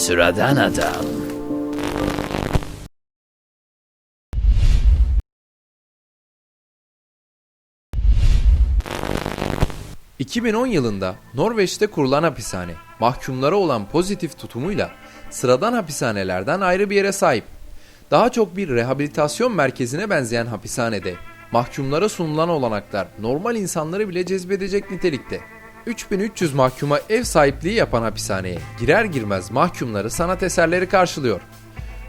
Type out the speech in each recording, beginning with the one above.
Sıradan adam. ...2010 yılında Norveç'te kurulan hapishane... ...mahkumlara olan pozitif tutumuyla... ...sıradan hapishanelerden ayrı bir yere sahip. Daha çok bir rehabilitasyon merkezine benzeyen hapishanede... ...mahkumlara sunulan olanaklar... ...normal insanları bile cezbedecek nitelikte. 3300 mahkuma ev sahipliği yapan hapishaneye... ...girer girmez mahkumları sanat eserleri karşılıyor.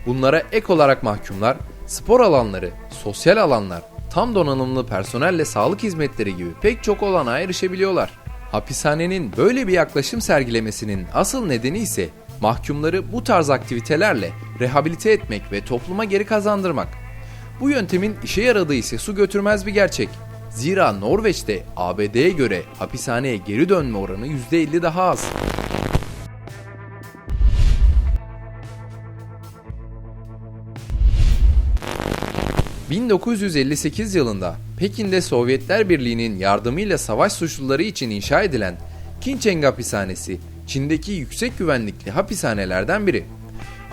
Bunlara ek olarak mahkumlar, spor alanları, sosyal alanlar, tam donanımlı personelle sağlık hizmetleri gibi pek çok olanağa erişebiliyorlar. Hapishanenin böyle bir yaklaşım sergilemesinin asıl nedeni ise mahkumları bu tarz aktivitelerle rehabilite etmek ve topluma geri kazandırmak. Bu yöntemin işe yaradığı ise su götürmez bir gerçek. Zira Norveç'te ABD'ye göre hapishaneye geri dönme oranı %50 daha az. ...1958 yılında Pekin'de Sovyetler Birliği'nin yardımıyla savaş suçluları için inşa edilen Kincheng Hapishanesi, Çin'deki yüksek güvenlikli hapishanelerden biri.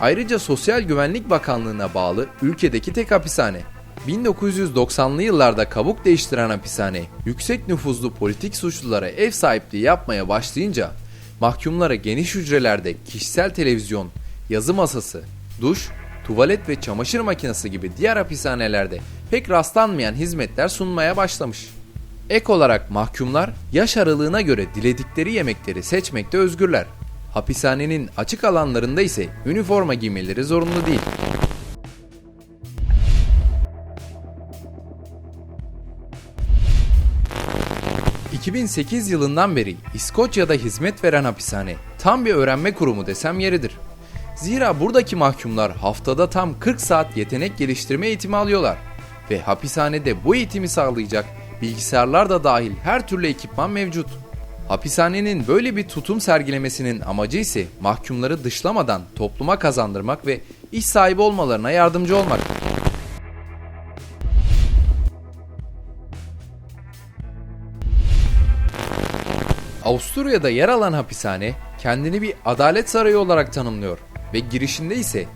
Ayrıca Sosyal Güvenlik Bakanlığı'na bağlı ülkedeki tek hapishane. 1990'lı yıllarda kabuk değiştiren hapishane, yüksek nüfuzlu politik suçlulara ev sahipliği yapmaya başlayınca, mahkumlara geniş hücrelerde kişisel televizyon, yazı masası, duş, tuvalet ve çamaşır makinesi gibi diğer hapishanelerde pek rastlanmayan hizmetler sunmaya başlamış. Ek olarak mahkumlar yaş aralığına göre diledikleri yemekleri seçmekte özgürler. Hapishanenin açık alanlarında ise üniforma giymeleri zorunlu değil. ...2008 yılından beri İskoçya'da hizmet veren hapishane... ...tam bir öğrenme kurumu desem yeridir. Zira buradaki mahkumlar haftada tam 40 saat yetenek geliştirme eğitimi alıyorlar. Ve hapishanede bu eğitimi sağlayacak bilgisayarlar da dahil her türlü ekipman mevcut. Hapishanenin böyle bir tutum sergilemesinin amacı ise mahkumları dışlamadan topluma kazandırmak ve iş sahibi olmalarına yardımcı olmak. Avusturya'da yer alan hapishane kendini bir adalet sarayı olarak tanımlıyor ve girişinde ise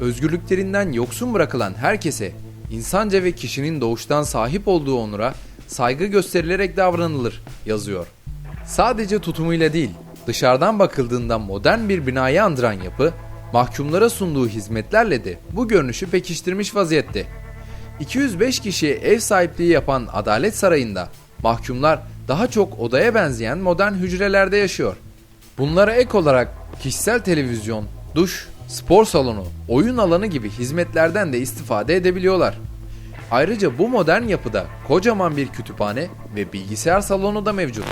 özgürlüklerinden yoksun bırakılan herkese insanca ve kişinin doğuştan sahip olduğu onura saygı gösterilerek davranılır yazıyor. Sadece tutumuyla değil, dışarıdan bakıldığında modern bir binayı andıran yapı, mahkumlara sunduğu hizmetlerle de bu görünüşü pekiştirmiş vaziyette. 205 kişiye ev sahipliği yapan Adalet Sarayı'nda mahkumlar daha çok odaya benzeyen modern hücrelerde yaşıyor. Bunlara ek olarak kişisel televizyon, duş, spor salonu, oyun alanı gibi hizmetlerden de istifade edebiliyorlar. Ayrıca bu modern yapıda kocaman bir kütüphane ve bilgisayar salonu da mevcut.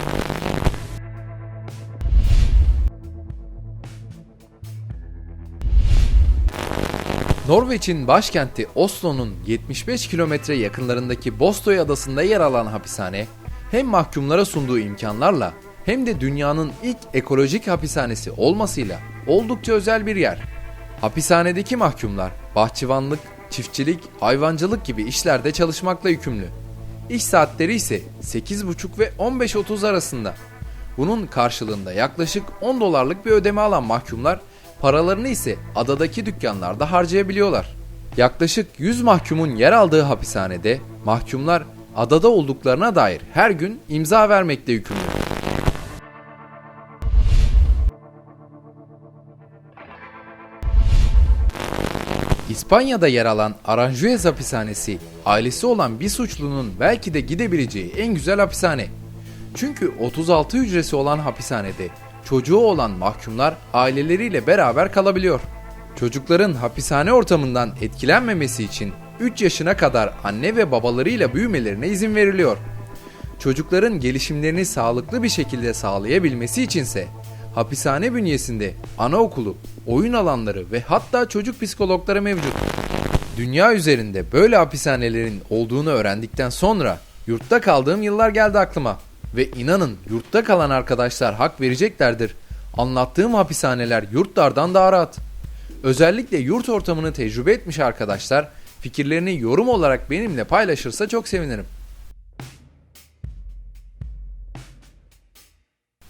Norveç'in başkenti Oslo'nun 75 kilometre yakınlarındaki Bostoy adasında yer alan hapishane, hem mahkumlara sunduğu imkanlarla hem de dünyanın ilk ekolojik hapishanesi olmasıyla oldukça özel bir yer. Hapishanedeki mahkumlar bahçıvanlık, çiftçilik, hayvancılık gibi işlerde çalışmakla yükümlü. İş saatleri ise 8.30 ve 15.30 arasında. Bunun karşılığında yaklaşık 10 dolarlık bir ödeme alan mahkumlar paralarını ise adadaki dükkanlarda harcayabiliyorlar. Yaklaşık 100 mahkumun yer aldığı hapishanede mahkumlar adada olduklarına dair her gün imza vermekte yükümlü. İspanya'da yer alan Aranjuez hapishanesi, ailesi olan bir suçlunun belki de gidebileceği en güzel hapishane. Çünkü 36 hücresi olan hapishanede çocuğu olan mahkumlar aileleriyle beraber kalabiliyor. Çocukların hapishane ortamından etkilenmemesi için 3 yaşına kadar anne ve babalarıyla büyümelerine izin veriliyor. Çocukların gelişimlerini sağlıklı bir şekilde sağlayabilmesi içinse hapishane bünyesinde anaokulu, oyun alanları ve hatta çocuk psikologları mevcut. Dünya üzerinde böyle hapishanelerin olduğunu öğrendikten sonra yurtta kaldığım yıllar geldi aklıma. Ve inanın yurtta kalan arkadaşlar hak vereceklerdir. Anlattığım hapishaneler yurtlardan daha rahat. Özellikle yurt ortamını tecrübe etmiş arkadaşlar fikirlerini yorum olarak benimle paylaşırsa çok sevinirim.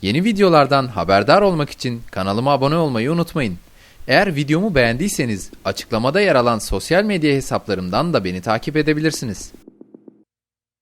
Yeni videolardan haberdar olmak için kanalıma abone olmayı unutmayın. Eğer videomu beğendiyseniz açıklamada yer alan sosyal medya hesaplarımdan da beni takip edebilirsiniz.